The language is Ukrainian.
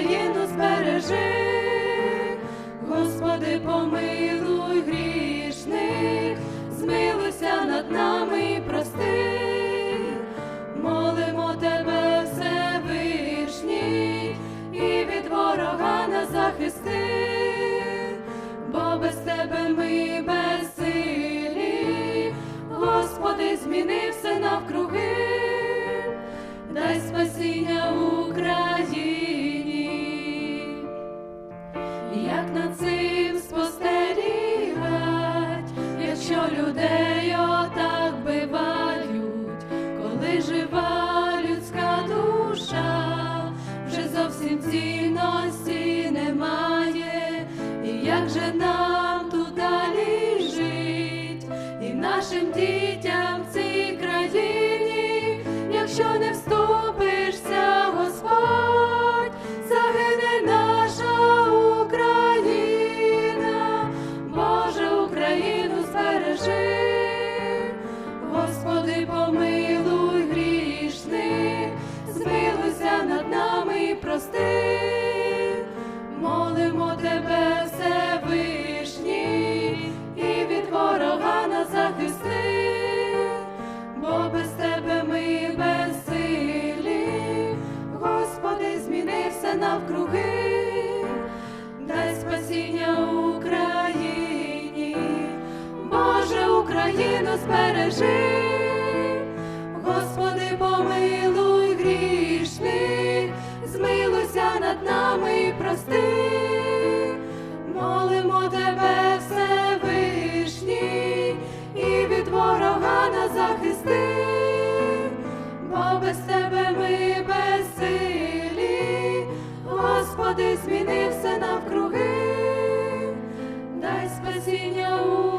Україну збережи, Господи, помилуй грішних, змилуйся над нами і прости, молимо тебе, Всевишній, і від ворога нас захисти, бо без тебе ми безсилі, Господи, зміни все навкруги, дай спасіння людей отак бивають, коли жива людська душа, вже зовсім цінності немає, і як же нам тут далі жить, і нашим дітям Україну збережи, Господи, помилуй грішних, змилуйся над нами і прости, молимо тебе, Всевишній, і від ворога нас захисти, бо без тебе ми безсилі, Господи, зміни все навкруги, дай спасіння. у